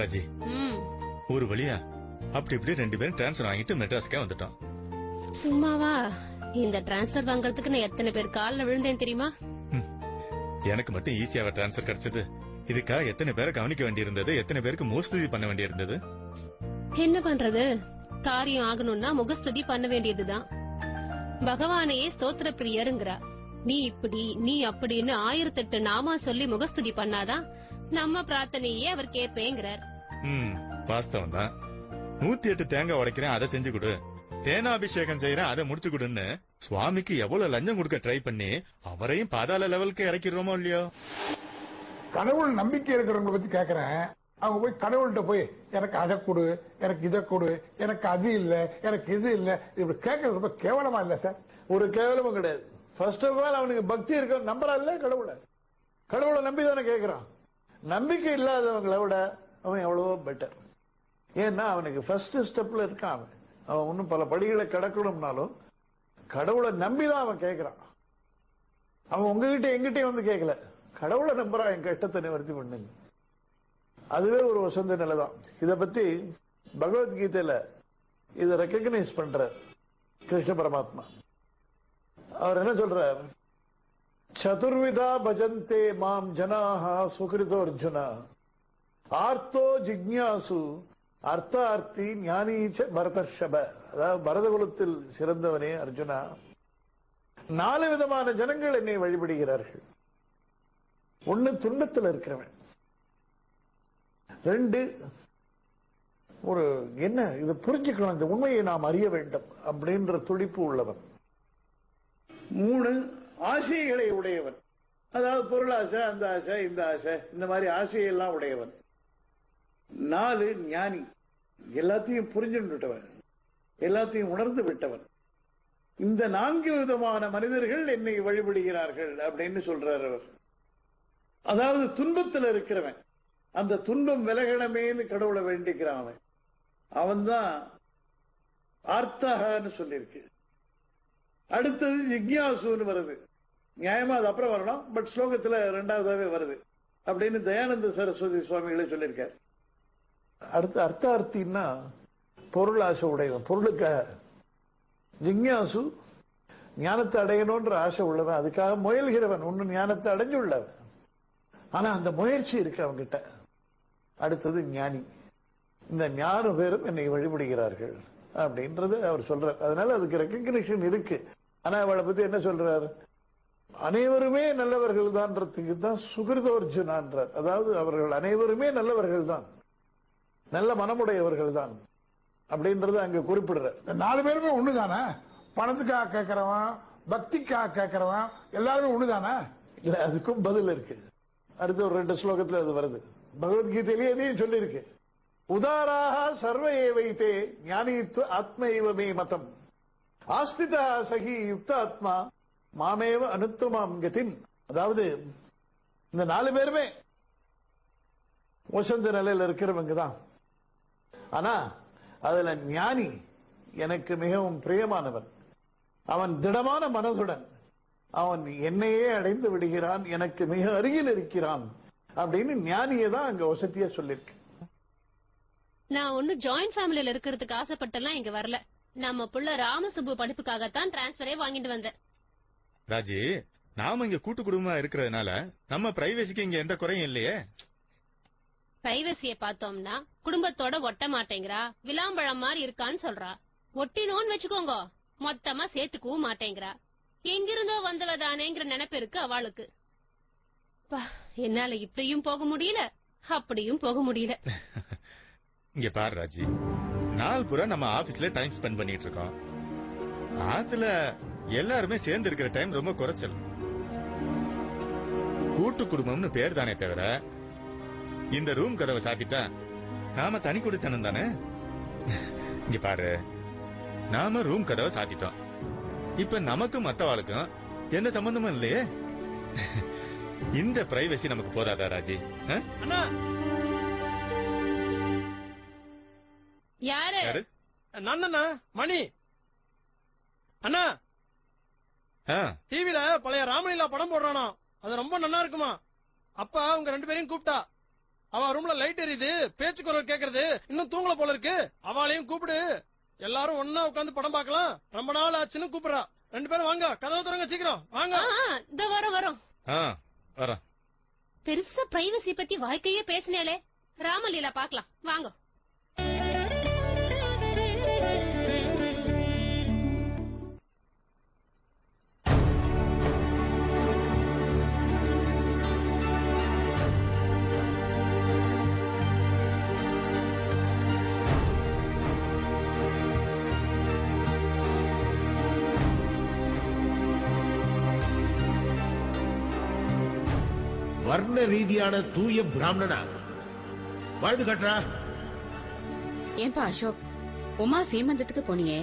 ராஜி ஒரு வழியா அப்படி இப்படி ரெண்டு பேரும் டிரான்ஸ்ஃபர் வாங்கிட்டு மெட்ராஸ்க்கே வந்துட்டோம். சும்மாவா? இந்த டிரான்ஸ்ஃபர் வாங்குறதுக்கு நான் எத்தனை பேர் கால்ல விழுந்தேன் தெரியுமா? எனக்கு மட்டும் ஈஸியாவா டிரான்ஸ்ஃபர் கிடைச்சது. இதுக்காக எத்தனை பேரை கவனிக்க வேண்டியிருந்தது? எத்தனை பேருக்கு மோஸ்துதி பண்ண வேண்டியிருந்தது? என்ன பண்றது? காரியம் ஆகணும்னா முகஸ்துதி பண்ண வேண்டியதுதான். பகவானையே ஸ்தோத்திர பிரியருங்கிறா நீ இப்படி நீ அப்படின்னு ஆயிரத்தெட்டு நாமா சொல்லி முகஸ்துதி பண்ணாதான் நம்ம பிரார்த்தனையே அவர் கேப்பேங்கிறார். ம் வாஸ்தவம் தான். நூத்தி எட்டு தேங்காய் உடைக்கிறேன் அதை செஞ்சு கொடு. தேனாபிஷேகம் செய்யறேன் அதை முடிச்சு கொடுன்னு சுவாமிக்கு எவ்வளவு லஞ்சம் கொடுக்க ட்ரை பண்ணி அவரையும் பாதாள லெவலுக்கு இறக்கிடுறோமோ இல்லையோ? கடவுள் நம்பிக்கை இருக்கிறவங்களை பத்தி கேக்குறேன். அவங்க போய் கடவுள்கிட்ட போய் எனக்கு அதை கொடு எனக்கு இதை கொடு எனக்கு அது இல்ல எனக்கு இது இல்ல. இப்படி கேட்கறது ரொம்ப கேவலமா இல்ல சார்? ஒரு கேவலமும் கிடையாது. ஃபர்ஸ்ட் ஆஃப் ஆல் அவனுக்கு பக்தி இருக்க நம்புறா இல்ல கடவுளை. கடவுளை நம்பி தானே கேட்கறான் நம்பிக்கை இல்லாதவங்களை விட அவன் எவ்வளவோ பெட்டர் ஏன்னா அவனுக்கு ஃபர்ஸ்ட் ஸ்டெப்ல இருக்கான் அவன். அவன் இன்னும் பல படிகளை கடக்கணும்னாலும் கடவுளை நம்பிதான் அவன் கேட்கிறான் அவன் உங்ககிட்ட எங்கிட்டயும் வந்து கேட்கல கடவுளை நம்புறான் என் கஷ்டத்தை நிவர்த்தி பண்ணுங்க அதுவே ஒரு வசந்த நிலைதான். இத பத்தி பகவத்கீதையில இதை ரெக்கக்னைஸ் பண்ற கிருஷ்ண பரமாத்மா. அவர் என்ன சொல்றார்? சதுர்விதா பஜந்தே மாம் ஜனாஹ சுகிருதோ அர்ஜுனா ஆர்த்தோ ஜிக்யாசு அர்த்தார்த்தி ஞானீச்ச பரதர்ஷப. அதாவது பரதகுலத்தில் சிறந்தவனே அர்ஜுனா. நாலு விதமான ஜனங்கள் என்னை வழிபடுகிறார்கள். ஒண்ணு துன்பத்தில் இருக்கிறவன். ரெண்டு ஒரு என்ன இதை புரிஞ்சுக்கணும் இந்த உண்மையை நாம் அறிய வேண்டும் அப்படின்ற துடிப்பு உள்ளவன். மூணு ஆசைகளை உடையவன். அதாவது பொருளாசை அந்த ஆசை இந்த ஆசை இந்த மாதிரி ஆசையெல்லாம் உடையவன். நாலு ஞானி. எல்லாத்தையும் புரிஞ்சுட்டவன் எல்லாத்தையும் உணர்ந்து விட்டவன். இந்த நான்கு விதமான மனிதர்கள் என்னை வழிபடுகிறார்கள் அப்படின்னு சொல்றார் அவர். அதாவது துன்பத்தில் இருக்கிறவன். அந்த துன்பம் விலகணமேன்னு கடவுளை வேண்டிக்கிறான் அவன். அவன்தான் ஆர்த்தகான்னு சொல்லியிருக்கு. அடுத்தது ஜிக்யாசுன்னு வருது. நியாயமா அது அப்புறம் வரணும். பட் ஸ்லோகத்துல ரெண்டாவதாவே வருது. அப்படின்னு தயானந்த சரஸ்வதி சுவாமிகளே சொல்லியிருக்காரு. அடுத்து அர்த்தார்த்தின்னா பொருள் ஆசை உடையவன். பொருளுக்காக. ஜிக்யாசு ஞானத்தை அடையணும்ன்ற ஆசை உள்ளவன். அதுக்காக முயல்கிறவன். ஒன்னும் ஞானத்தை அடைஞ்சுள்ளவன். ஆனா அந்த முயற்சி இருக்கு அவன்கிட்ட. அடுத்தது ஞானி. இந்த ஞான பேரும் என்னை வழிபடுகிறார்கள் அப்படின்றது அவர் சொல்றார். அதனால அதுக்கு ரெக்கக்னிஷன் இருக்கு. ஆனா அவளை பத்தி என்ன சொல்றாரு? அனைவருமே நல்லவர்கள் தான்றதுக்கு தான் சுகிருதோர்ஜுனான்றார். அதாவது அவர்கள் அனைவருமே நல்லவர்கள் தான் நல்ல மனமுடையவர்கள் தான் அப்படின்றத அங்க குறிப்பிடுற நாலு பேருமே ஒண்ணுதானே? பணத்துக்காக கேட்கறவன் பக்திக்காக கேட்கறவன் எல்லாருமே ஒண்ணுதானே? இல்ல அதுக்கும் பதில் இருக்கு. அடுத்த ஒரு ரெண்டு ஸ்லோகத்துல அது வருது. பகவத்கீதையிலேயே அதையும் சொல்லியிருக்கு. உதாராக சர்வ ஏவைத்தே ஞானித்வ ஆத்ம மே மதம். ஆஸ்திதா சகி யுக்த ஆத்மா மாமேவ அனுத்துமாம் அதாவது இந்த நாலு பேருமே வசந்த நிலையில் இருக்கிறவங்க தான். ஆனா அதுல ஞானி எனக்கு மிகவும் பிரியமானவன். அவன் திடமான மனதுடன் அவன் என்னையே அடைந்து விடுகிறான் எனக்கு மிக அருகில் இருக்கிறான் அப்படின்னு ஞானியை தான் அங்க வசதிய சொல்லிருக்கு. நான் ஒண்ணு ஜாயிண்ட் ஃபேமிலியில இருக்கிறதுக்கு ஆசைப்பட்டெல்லாம் இங்க வரல. நம்ம புள்ள ராமசுப்பு படிப்புக்காகத்தான் டிரான்ஸ்பரே வாங்கிட்டு வந்தேன். ராஜி நாம இங்க கூட்டு குடும்பமா இருக்கிறதுனால நம்ம பிரைவசிக்கு இங்க எந்த குறையும் இல்லையே. பிரைவசிய பார்த்தோம்னா குடும்பத்தோட ஒட்ட மாட்டேங்கிறா. விளாம்பழம் மாதிரி இருக்கான்னு சொல்றா. ஒட்டினோன்னு வச்சுக்கோங்க. மொத்தமா சேர்த்துக்கவும் மாட்டேங்கிறா. எங்கிருந்தோ வந்தவதானேங்கிற நினைப்பு இருக்கு அவளுக்கு. என்னால இப்படியும் போக முடியல. அப்படியும் போக முடியல. இங்க பாரு ராஜி. நாள் பூரா நம்ம ஆபீஸ்ல டைம் ஸ்பெண்ட் பண்ணிட்டு இருக்கோம். ஆத்துல எல்லாருமே சேர்ந்து இருக்கிற டைம் ரொம்ப குறைச்சல். கூட்டு குடும்பம்னு பேர் தானே தவிர இந்த ரூம் கதவை சாத்திட்டா நாம தனி குடித்தனம் தானே? இங்க பாரு நாம ரூம் கதவை சாத்திட்டோம். இப்ப நமக்கும் மத்தவாளுக்கும் எந்த சம்பந்தமும் இல்லையே? இந்த பிரைவசி நமக்கு போதாதா ராஜி? யாரு? யாரு? நான் மணி! அண்ணா! டிவில பழைய ராமலீலா படம் போடுறானா. அது ரொம்ப நல்லா இருக்குமா? அப்பா உங்க ரெண்டு பேரையும் கூப்பிட்டா. அவ ரூம்ல லைட் எரியுது பேச்சு குரல் கேக்குறது இன்னும் தூங்கல போல இருக்கு. அவளையும் கூப்பிடு. எல்லாரும் ஒன்னா உட்கார்ந்து படம் பார்க்கலாம். ரொம்ப நாள் ஆச்சுன்னு கூப்பிடுறா. ரெண்டு பேரும் வாங்க கதவு திறங்க சீக்கிரம். வாங்க. இதோ வரோம் வரோம். ஆ வரேன். பெருசா பிரைவசி பத்தி வாழ்க்கையே பேசினேலே ராமலீலா பாக்கலாம் வாங்க. வர்ண ரீதியான தூய பிராமணனா வாழ்ந்து காட்டுறா. ஏன்பா அசோக் உமா சீமந்தத்துக்கு போனியே.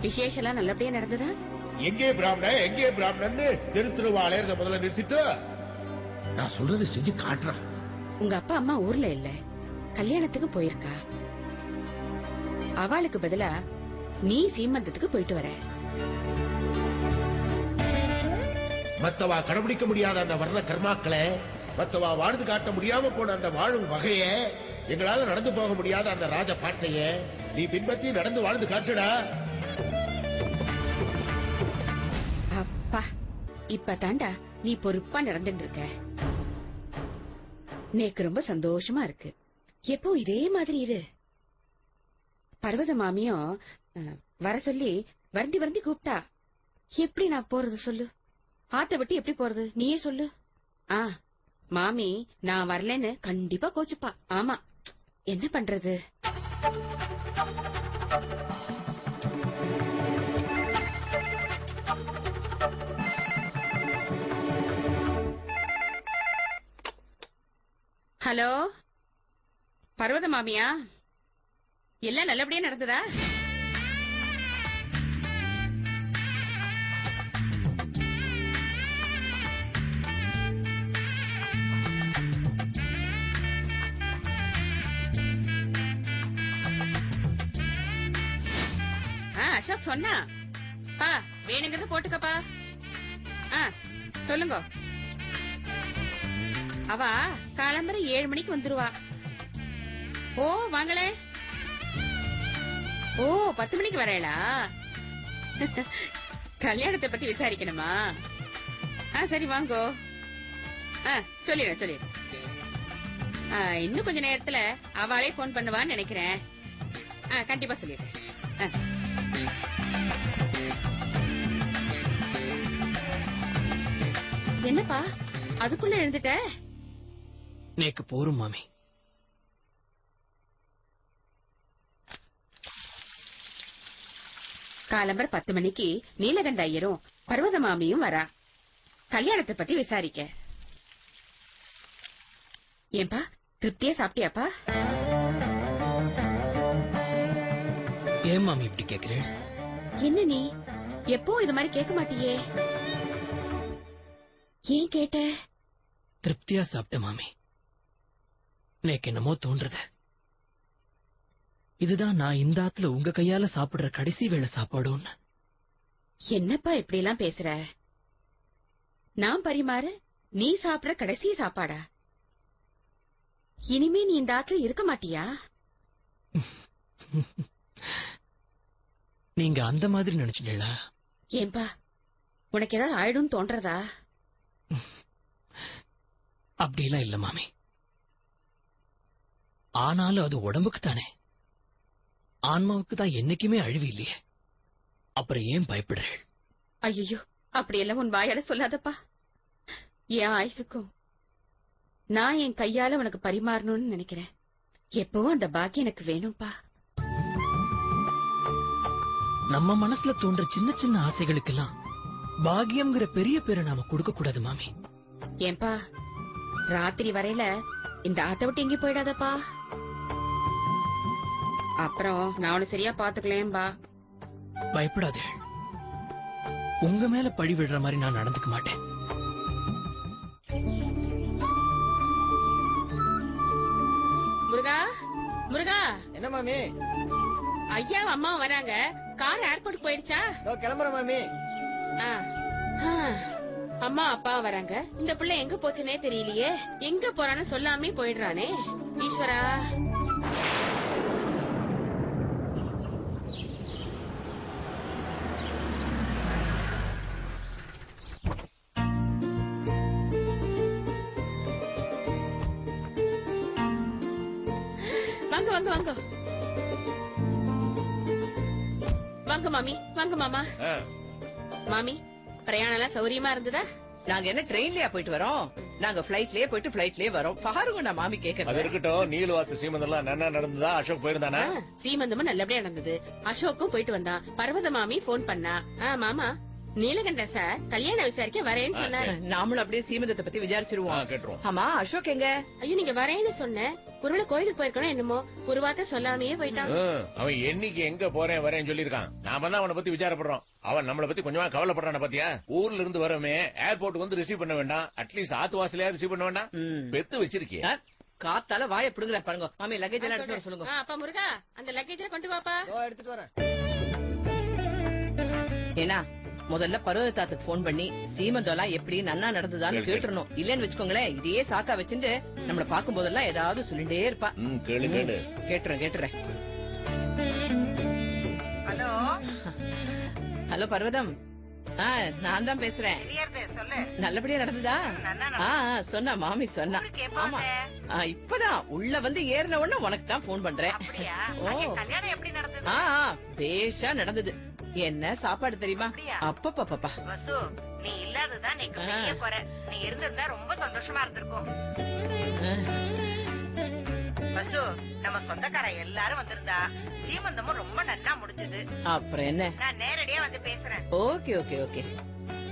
விசேஷம் எல்லாம் நல்லபடியா நடந்ததா? எங்கே பிராமணன் எங்கே பிராமணன்னு தெரு தெருவா அலையறத முதல்ல நிறுத்திட்டு. நான் சொல்றது செஞ்சு காட்டுறா. உங்க அப்பா அம்மா ஊர்ல இல்ல. கல்யாணத்துக்கு போயிருக்கா. அவளுக்கு பதிலா நீ சீமந்தத்துக்கு போயிட்டு வர. மத்தவா கடைபிடிக்க முடியாத அந்த வர்ண கர்மாக்களை மத்தவா வாழ்ந்து காட்ட முடியாம போன அந்த வாழும் வகைய எங்களால நடந்து போக முடியாத அந்த ராஜ பாட்டைய நீ பின்பற்றி நடந்து வாழ்ந்து காட்டுடா. அப்பா இப்ப தாண்டா நீ பொறுப்பா நடந்துட்டு இருக்க நேக்கு ரொம்ப சந்தோஷமா இருக்கு. எப்போ இதே மாதிரி இரு. பர்வத மாமியும் வர சொல்லி வருந்தி வருந்தி கூப்பிட்டா எப்படி நான் போறது சொல்லு? ஆத்த விட்டு எப்படி போறது? நீயே சொல்லு. ஆ மாமி நான் வரலன்னு கண்டிப்பா கோச்சுப்பா. ஆமா. என்ன பண்றது? ஹலோ? பர்வத மாமியா? எல்லாம் நல்லபடியா நடந்ததா? அசோக் சொன்னா? பா வேணுங்கிறத போட்டுக்கப்பா. ஆ சொல்லுங்க. அவ காலம்பரை ஏழு மணிக்கு வந்துருவா. ஓ வாங்களே. ஓ பத்து மணிக்கு வரையலா கல்யாணத்தை பத்தி விசாரிக்கணுமா? ஆ சரி வாங்கோ. ஆ சொல்லிடுறேன் சொல்லிடுறேன் இன்னும் கொஞ்ச நேரத்துல அவளே போன் பண்ணுவான்னு நினைக்கிறேன். ஆ கண்டிப்பா சொல்லிடுறேன். என்னப்பா? அதுக்குள்ள எழுந்துட்ட? நேக்கு போரும் மாமி. காலம்பர் பத்து மணிக்கு நீலகண்ட ஐயரும் பர்வத மாமியும் வரா. கல்யாணத்தை பத்தி விசாரிக்க. ஏன்பா திருப்தியா சாப்பிட்டியாப்பா? ஏன் மாமி இப்படி கேக்குறேன் என்ன நீ? எப்போ இது மாதிரி கேட்க மாட்டியே? ஏன் கேட்ட? திருப்தியா சாப்பிட்ட மாமி. நேக்கு என்னமோ தோன்றது. இதுதான் நான் இந்த ஆத்துல உங்க கையால சாப்பிடுற கடைசி வேளை சாப்பாடுன்னு. என்னப்பா இப்படி எல்லாம் பேசுற? நான் பரிமாறு நீ சாப்பிடுற கடைசி சாப்பாடா? இனிமே நீ இந்த ஆத்துல இருக்க மாட்டியா? நீங்க அந்த மாதிரி நினைச்சீங்களா ஏன்பா உனக்கு ஏதாவது ஆயிடும்னு தோன்றதா? அப்படியெல்லாம் இல்ல மாமி. ஆனாலும் அது உடம்புக்கு தானே. ஆன்மாவுக்கு தான் என்னைக்குமே அழிவு இல்லையே. அப்புறம் ஏன் பயப்படுறேன் ஐயோ அப்படியெல்லாம் உன் வாயால சொல்லாதப்பா. என் ஆயுசுக்கும் நான் என் கையால உனக்கு பரிமாறணும்னு நினைக்கிறேன். எப்பவும் அந்த பாக்கியம் எனக்கு வேணும்பா. நம்ம மனசுல தோன்ற சின்ன சின்ன ஆசைகளுக்கெல்லாம் பாக்கியம்ங்கிற பெரிய பேரை நாம கொடுக்க கூடாது மாமி. ஏன்பா ராத்திரி வரையில இந்த ஆத்த விட்டு எங்கேயும் போயிடாதப்பா. அப்புறம் நான் உன்னை சரியா பாத்துக்கலேன்பா. பயப்படாதே. உங்க மேல பழி விடுற மாதிரி நான் நடந்துக்க மாட்டேன். முருகா முருகா. என்ன மாமி? ஐயா அம்மா வராங்க. கார் ஏர்போர்ட் போயிடுச்சா? இதோ கிளம்புறேன் மாமி. அம்மா அப்பா வராங்க. இந்த பிள்ளை எங்க போச்சுனே தெரியலையே. எங்க போறான்னு சொல்லாமே போயிடுறானே. ஈஸ்வரா. வாங்க வாங்க வாங்க. வாங்க மாமி. வாங்க மாமா. மாமி பிரயாணம் எல்லாம் சௌரியமா இருந்ததா? நாங்க என்ன ட்ரெயின்லயா போயிட்டு வரோம்? நாங்க பிளைட்லயே போயிட்டு பிளைட்லயே வரோம். பாருங்க நான் மாமி அது கேக்குறேன் இருக்கட்டும். நீலவாத்து சீமந்தெல்லாம் நன்னா நடந்ததா? அசோக் போயிருந்தானா? சீமந்தமும் நல்லபடியா நடந்தது. அசோக்கும் போயிட்டு வந்தான். பர்வத மாமி போன் பண்ணா. ஆ, மாமா. நீலகண்டன் சார் கல்யாண விசாரிக்க வரேன்னு ஆ, சொன்னாரு. நாமளும் அப்படியே சீமந்தத்தை பத்தி விசாரிச்சிருவோம். ஆமா அசோக் எங்க? ஐயோ நீங்க வரேன்னு சொன்ன ஒருவேளை கோயிலுக்கு போயிருக்கணும் என்னமோ ஒரு வார்த்தை சொல்லாமையே போயிட்டான். அவன் என்னைக்கு எங்க போறேன் வரேன்னு சொல்லியிருக்கான். நாம தான் அவனை பத்தி விசாரப்படுறோம். அவன் நம்மளை பத்தி கொஞ்சமா கவலைப்படுறான பாத்தியா? ஊர்ல இருந்து வரமே ஏர்போர்ட் வந்து ரிசீவ் பண்ண வேண்டாம். அட்லீஸ்ட் ஆத்து வாசலையாவது ரிசீவ் பண்ண வேண்டாம். பெத்து வச்சிருக்கிய. காத்தால வாய பிடுங்குற பாருங்க. மாமி லக்கேஜ் எல்லாம் எடுத்து சொல்லுங்க. அப்பா முருகா அந்த லக்கேஜ்ல கொண்டு வாப்பா. எடுத்துட்டு வரேன். ஏன்னா முதல்ல பர்வதத்தாத்துக்கு போன் பண்ணி சீமந்தம் எல்லாம் எப்படி நன்னா நடந்ததான்னு. கேட்டுறணும். இல்லன்னு வச்சுக்கோங்களேன் இதையே சாக்கா வச்சுட்டு நம்மள பாக்கும் போதெல்லாம் ஏதாவது சொல்லிட்டே இருப்பா. ம், கேளு கேளு. கேட்டுறேன் கேட்டுறேன். ஹலோ? ஹலோ பர்வதம். ஆ நான் தான் பேசுறேன். நல்லபடியா நடந்ததா? சொன்னா மாமி சொன்னா. ஆமா. ஆ, இப்பதான். உள்ள வந்து ஏறின உடனே உனக்கு தான் போன் பண்றேன். ஓ. ஆ ஆ, பேஷா நடந்தது. என்ன சாப்பாடு தெரியுமா? அப்பப்பப்பா வசு நீ இல்லாததான் எனக்கு பெரிய குறை நீ இருந்திருந்தா ரொம்ப சந்தோஷமா இருந்திருக்கும். வசு நம்ம சொந்தக்கார எல்லாரும் வந்திருந்தா சீமந்தமும் ரொம்ப நன்னா முடிஞ்சது. அப்புறம் என்ன? நான் நேரடியா வந்து பேசுறேன். Okay okay okay.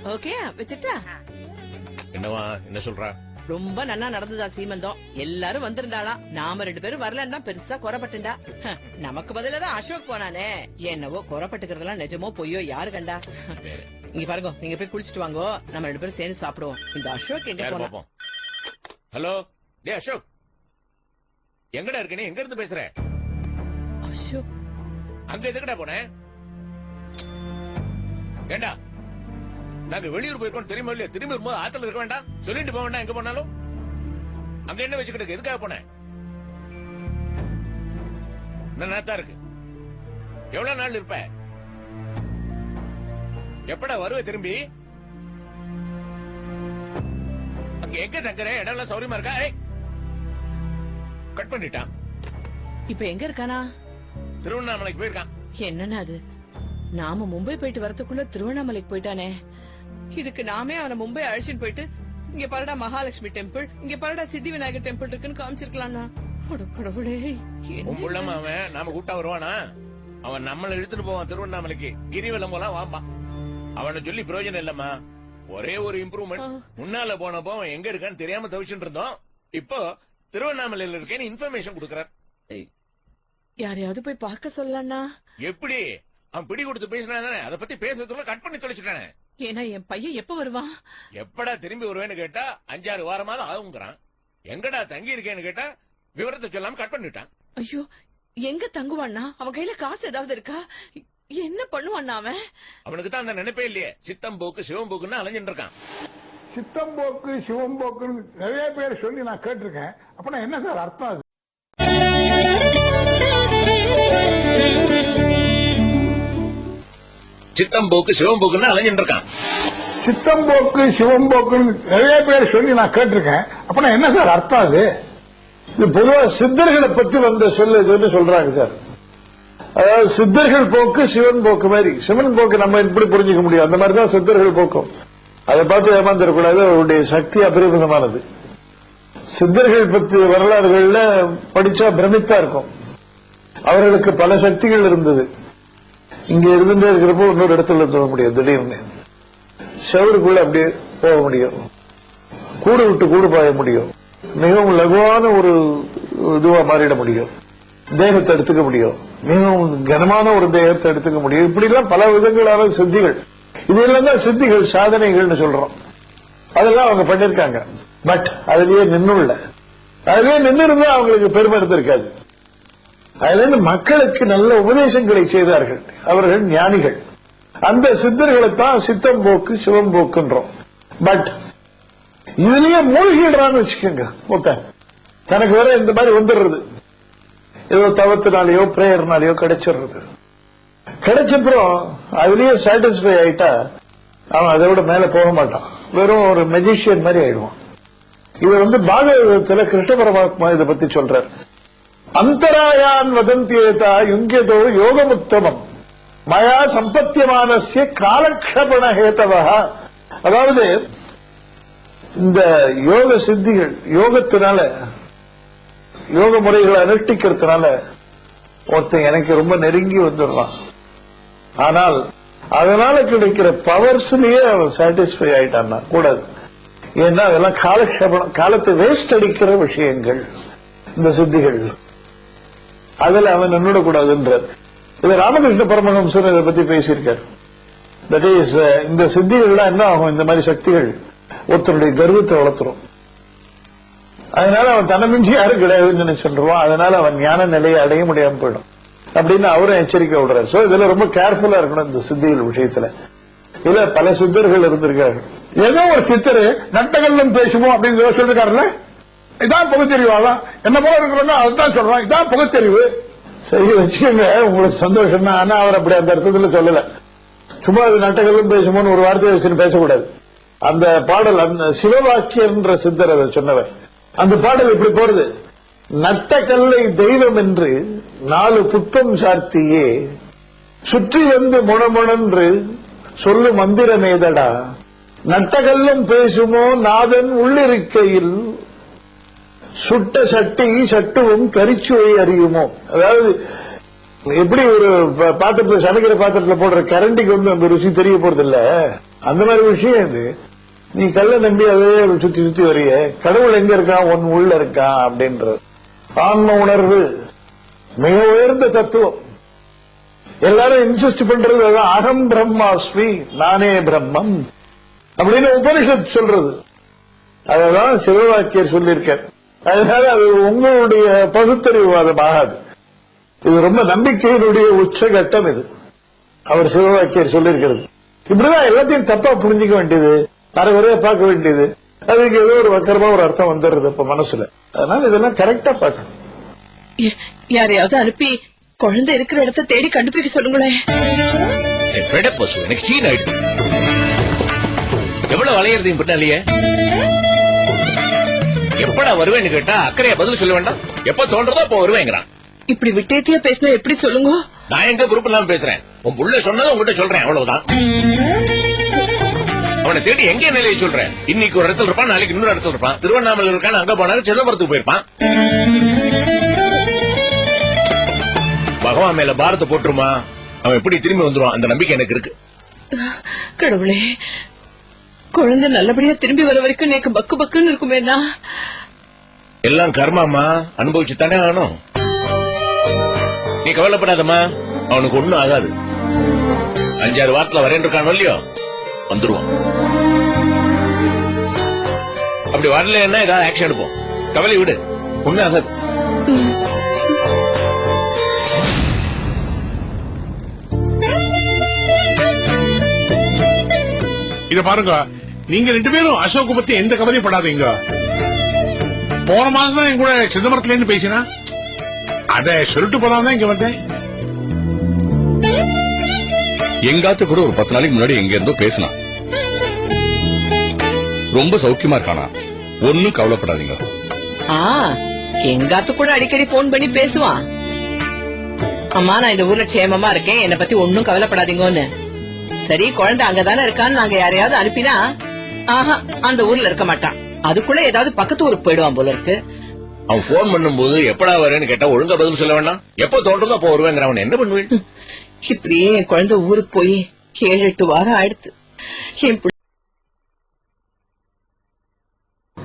ஓகே வச்சுட்டா? என்னவா என்ன சொல்றா? ரொம்ப நன்னா நடந்ததா சீமந்தம். எல்லாரும் வந்திருந்தாளாம் நாம ரெண்டு பேரும் வரலன்னு தான் பெருசா குறப்பட்டுண்டா நமக்கு பதிலா தான் அசோக் போனானே. என்னவோ குறப்பட்டுக்கிறதெல்லாம் நிஜமோ பொய்யோ யாரு கண்டா? இங்க பாருங்க நீங்க போய் குளிச்சிட்டு வாங்கோ. நம்ம ரெண்டு பேரும் சேர்ந்து சாப்பிடுவோம். இந்த அசோக் எங்க போனா? ஹலோ டே அசோக். எங்கடா இருக்க நீ? எங்க இருந்து பேசுற? அசோக். அங்க எதுக்குடா போனேன் ஏண்டா? நாங்க வெளியூர் போயிருக்கோம் தெரியுமா இல்லையா? திரும்பி வரும்போது ஆத்துல இருக்க வேண்டாம். சொல்லிட்டு போக வேண்டாம். எங்க போனாலும். அங்க என்ன வச்சுக்கிட்டு எதுக்காக போனேன்? தான் இருக்கு? எவ்வளவு நாள் இருப்ப? எப்படா வருவ திரும்பி? அங்க எங்க தங்குற? இடம் எல்லாம் சௌரியமா இருக்கா கட் பண்ணிட்டான். இப்ப எங்க இருக்கானா? திருவண்ணாமலைக்கு போயிருக்கான். என்னன்னா அது? நாம மும்பை போயிட்டு வரதுக்குள்ள திருவண்ணாமலைக்கு போயிட்டானே. இதுக்கு நாமே அவனை மும்பை அழைச்சிட்டு போயிட்டு இங்க பாருடா மகாலட்சுமி டெம்பிள் இங்க பாருடா சித்தி விநாயகர் டெம்பிள் இருக்குன்னு காமிச்சிருக்கலாம்னா அட கடவுளே என்ன? உன் அவன் நாம கூட்டா வருவானா? அவன் நம்மள இழுத்துட்டு போவான் திருவண்ணாமலைக்கு. கிரிவலம் போலாம் வாம்பான் அவனை சொல்லி பிரயோஜனம் இல்லம்மா. ஒரே ஒரு இம்ப்ரூவ்மெண்ட். முன்னால போனப்போ அவன் எங்க இருக்கான்னு தெரியாம தவிச்சுட்டு இருந்தோம். இப்போ திருவண்ணாமலையில இருக்கேன்னு இன்ஃபர்மேஷன் கொடுக்கறார். யாரையாவது போய் பார்க்க சொல்லலாம்னா எப்படி? அவன் பிடி கொடுத்து பேசினா தானே அதை பத்தி பேசுறதுக்குள்ள கட் பண்ணி தொலைச்சிட்டானே. ஏன்னா என் பையன் எப்ப வருவான்? எப்படா திரும்பி வருவேன்னு கேட்டா அஞ்சாறு வாரமாவது ஆகுங்கிறான். எங்கடா தங்கி இருக்கேன்னு கேட்டா விவரத்தை சொல்லாம கட் பண்ணிட்டான். ஐயோ எங்க தங்குவான்னா? அவன் கையில காசு ஏதாவது இருக்கா? என்ன பண்ணுவான்னா அவன்? அவனுக்கு தான் அந்த நினைப்பே இல்லையே. சித்தம் போக்கு சிவம் போக்குன்னு அலைஞ்சிட்டு இருக்கான். சித்தம்போக்கு சிவம்போக்குன்னு நிறைய பேர் சொல்லி நான் கேட்டிருக்கேன். அப்பனா என்ன சார் அர்த்தம் அது? சித்தம் போக்கு சிவம் போக்குன்னு அலைஞ்சிட்டு இருக்கான் சித்தம்போக்கு சிவம்போக்குன்னு நிறைய பேர் சொல்லி நான் கேட்டிருக்கேன். அப்பனா என்ன சார் அர்த்தம் அது? இது பொதுவா சித்தர்களை பத்தி வந்த சொல்லு இதுன்னு சொல்றாங்க சார். அதாவது சித்தர்கள் போக்கு சிவன் போக்கு மாதிரி. சிவன் போக்கு நம்ம எப்படி புரிஞ்சுக்க முடியும்? அந்த மாதிரி தான் சித்தர்கள் போக்கும். அதை பார்த்து ஏமாந்துடக்கூடாது அவருடைய சக்தி அபரிமிதமானது. சித்தர்கள் பத்தி வரலாறுகள்ல படிச்சா பிரமித்தா இருக்கும். அவர்களுக்கு பல சக்திகள் இருந்தது. இங்க இருந்துட்டே இருக்கிறப்போ இன்னொரு இடத்துல போக முடியும் திடீர்னு. செவருக்குள்ள அப்படியே போக முடியும். கூடு விட்டு கூடு பாய முடியும். மிகவும் லகுவான ஒரு இதுவா மாறிட முடியும். தேகத்தை எடுத்துக்க முடியும். மிகவும் கனமான ஒரு தேகத்தை எடுத்துக்க முடியும். இப்படி எல்லாம் பல விதங்களான சித்திகள். இதெல்லாம் தான் சித்திகள் சாதனைகள்னு சொல்றோம். அதெல்லாம் அவங்க பண்ணிருக்காங்க. பட் அதுலயே நின்னுள்ள அதுலயே நின்று இருந்தா அவங்களுக்கு பெருமை இருந்திருக்காது அதுல இருந்து மக்களுக்கு நல்ல உபதேசங்களை செய்தார்கள். அவர்கள் ஞானிகள். அந்த சித்தர்களை தான் சித்தம் போக்கு சிவம் போக்குன்றோம். பட் இதுலயே மூழ்கிடுறான்னு வச்சுக்கோங்க ஒருத்தன் தனக்கு வேற இந்த மாதிரி வந்துடுறது. ஏதோ தவத்தினாலேயோ பிரேயர்னாலேயோ கிடைச்சிடுறது. கிடைச்சப்புறம் அதுலயே சாட்டிஸ்ஃபை ஆயிட்டா அவன் அதை விட மேல போக மாட்டான். வெறும் ஒரு மெஜிஷியன் மாதிரி ஆயிடுவான். இது வந்து பாகவதத்துல கிருஷ்ண பரமாத்மா இதை பத்தி சொல்றாரு. அந்தராயான் வதந்தியேதா யுங்கியதோ யோகமுத்தமம். மயா சம்பத்தியமானசிய காலக்ஷபண ஹேதவா அதாவது இந்த யோக சித்திகள் யோகத்தினால யோக முறைகளை அனுஷ்டிக்கிறதுனால ஒருத்தன் எனக்கு ரொம்ப நெருங்கி வந்துடுறான். ஆனால் அதனால கிடைக்கிற பவர்ஸ்லயே அவன் சாட்டிஸ்ஃபை ஆயிட்டான்னா கூடாது. ஏன்னா அதெல்லாம் காலக்ஷேபம் காலத்தை வேஸ்ட் அடிக்கிற விஷயங்கள் இந்த சித்திகள். அதுல அவன் நின்றுடக்கூடாதுன்றார் இது ராமகிருஷ்ண பரமஹம்சர் இதை பத்தி பேசியிருக்கார். தட் இஸ் uh, இந்த சித்திகள்லாம் என்ன ஆகும்? இந்த மாதிரி சக்திகள் ஒருத்தருடைய கர்வத்தை வளர்த்துரும். அதனால அவன் தன்னை மிஞ்சி யாரும் கிடையாதுன்னு நினைச்சுருவான் அதனால அவன் ஞான நிலையை அடைய முடியாம போயிடும். அப்படின்னு அவரும் எச்சரிக்கை விடுறாரு. சோ இதுல ரொம்ப கேர்ஃபுல்லா இருக்கணும் இந்த சித்திகள் விஷயத்துல. இதுல பல சித்தர்கள் இருந்திருக்கார்கள். ஏதோ ஒரு சித்தரு நட்டகல்லும் பேசுமோ அப்படின்னு சொல்லிருக்காருல்ல இதான் பகுத்தறிவு அதான். என்ன போல இருக்கிறவங்க அதுதான் சொல்றான். இதான் பகுத்தறிவு சரி வச்சுக்கோங்க. உங்களுக்கு சந்தோஷம் தான் ஆனா அவர் அப்படி அந்த அர்த்தத்தில் சொல்லல. சும்மா அது நட்டகல்லும் பேசுமோன்னு ஒரு வார்த்தையை வச்சுன்னு பேசக்கூடாது. அந்த பாடல் அந்த சிவவாக்கியன்ற சித்தர் அதை சொன்னவர். அந்த பாடல் இப்படி போறது. நட்டக்கல்லை தெய்வம் என்று நாலு புத்தம் சார்த்தியே. சுற்றி வந்து முணமுணன்று சொல்லு மந்திரமேதடா. நட்டகல்லும் பேசுமோ நாதன் உள்ளிருக்கையில் சுட்ட சட்டி சட்டுவும் கரிச்சுவை அறியுமோ? அதாவது எப்படி ஒரு ப- பாத்திரத்துல சமைக்கிற பாத்திரத்துல போடுற கரண்டிக்கு வந்து அந்த ருசி தெரிய போறது இல்ல அந்த மாதிரி விஷயம் இது. நீ கல்ல நம்பி அதே சுத்தி சுத்தி வரிய. கடவுள் எங்க இருக்கான் உன் உள்ள இருக்கான் அப்படின்ற ஆன்ம உணர்வு. மிக உயர்ந்த தத்துவம். எல்லாரும் இன்சிஸ்ட் பண்றது அதான் அகம் பிரம்மாஸ்மி நானே பிரம்மம் அப்படின்னு உபனிஷத் சொல்றது. அததான் சிவவாக்கியர் சொல்லியிருக்கேன் அதனால அது உங்களுடைய பகுத்தறிவுவாதம் ஆகாது இது ரொம்ப நம்பிக்கையினுடைய உச்சகட்டம் இது. அவர் சிவவாக்கியர் சொல்லியிருக்கிறது. இப்படிதான் எல்லாத்தையும் தப்பா புரிஞ்சுக்க வேண்டியது அரைவரையா பார்க்க வேண்டியது. அதுக்கு ஏதோ ஒரு வக்கரமா ஒரு அர்த்தம் வந்துடுது இப்ப மனசுல. அதனால இதெல்லாம் கரெக்டா பார்க்கணும். யாரையாவது அனுப்பி குழந்தை இருக்கிற இடத்த தேடி கண்டுபிடிக்க சொல்லுங்களேன். எனக்கு சீன் ஆயிடுச்சு. எவ்வளவு வளையறது பின்னாலேயே? எப்படா வருவேன்னு கேட்டா அக்கறையா பதில் சொல்ல வேண்டாம். எப்ப தோன்றதோ அப்போ வருவேங்கிறான். இப்படி விட்டேத்தியா பேசினா எப்படி சொல்லுங்க? நான் எங்க பொறுப்பு இல்லாம பேசுறேன். உன் புள்ள சொன்னதை உங்ககிட்ட சொல்றேன் அவ்வளவுதான். அவனை தேடி எங்க நிலையை சொல்றேன்? இன்னைக்கு ஒரு இடத்துல இருப்பான் நாளைக்கு இன்னொரு இடத்துல இருப்பான். திருவண்ணாமலை இருக்கான் அங்க போனாலும் சிதம்பரத்துக்கு போயிருப்பான். பகவான் மேல பாரத்தை போட்டுருமா? அவன் எப்படி திரும்பி வந்துருவான்? அந்த நம்பிக்கை எனக்கு இருக்கு. கடவுளே குழந்தை நல்லபடியா திரும்பி வர வரைக்கும் எனக்கு பக்கு பக்குன்னு இருக்குமேனா எல்லாம் கர்மாமா அனுபவிச்சு தானே ஆகணும். நீ கவலைப்படாதம்மா. அவனுக்கு ஒண்ணும் ஆகாது. அஞ்சாறு வாரத்துல வரேன் இருக்கானோ இல்லையோ? வந்துருவான் அப்படி வரலன்னா ஏதாவது ஆக்ஷன் எடுப்போம். கவலை விடு. ஒண்ணும் ஆகாது. இத பாருங்க. நீங்க ரெண்டு பேரும் அசோக் பத்தி எந்த கவலையும் படாதீங்க. போன மாசம் தான் என் கூட சிதம்பரத்துல இருந்து பேசினா. அத சொல்லிட்டு போலாம் தான் இங்க வந்தேன். எங்காத்து கூட ஒரு பத்து நாளைக்கு முன்னாடி எங்க இருந்தோ பேசினான் ரொம்ப சௌக்கியமா இருக்கானா. ஒன்னும் கவலைப்படாதீங்க. ஆ எங்காத்து கூட அடிக்கடி போன் பண்ணி பேசுவான். அம்மா நான் இந்த ஊர்ல க்ஷேமமா இருக்கேன். என்ன பத்தி ஒன்னும் கவலைப்படாதீங்கன்னு. சரி குழந்தை அங்கதானே இருக்கான்னு நாங்க யாரையாவது அனுப்பினா ஆஹா அந்த ஊர்ல இருக்க மாட்டான். அதுக்குள்ள ஏதாவது பக்கத்து ஊருக்கு போயிடுவான் போல இருக்கு. அவன் போன் பண்ணும்போது எப்படா வரேன்னு கேட்டா ஒழுங்கா பதில் சொல்ல வேண்டாம். எப்ப தோன்றதோ அப்போ வருவேங்கிற அவன் என்ன பண்ணுவேன்? இப்படியே என் குழந்தை ஊருக்கு போய் ஏழு எட்டு வாரம் ஆயிடுத்து. என்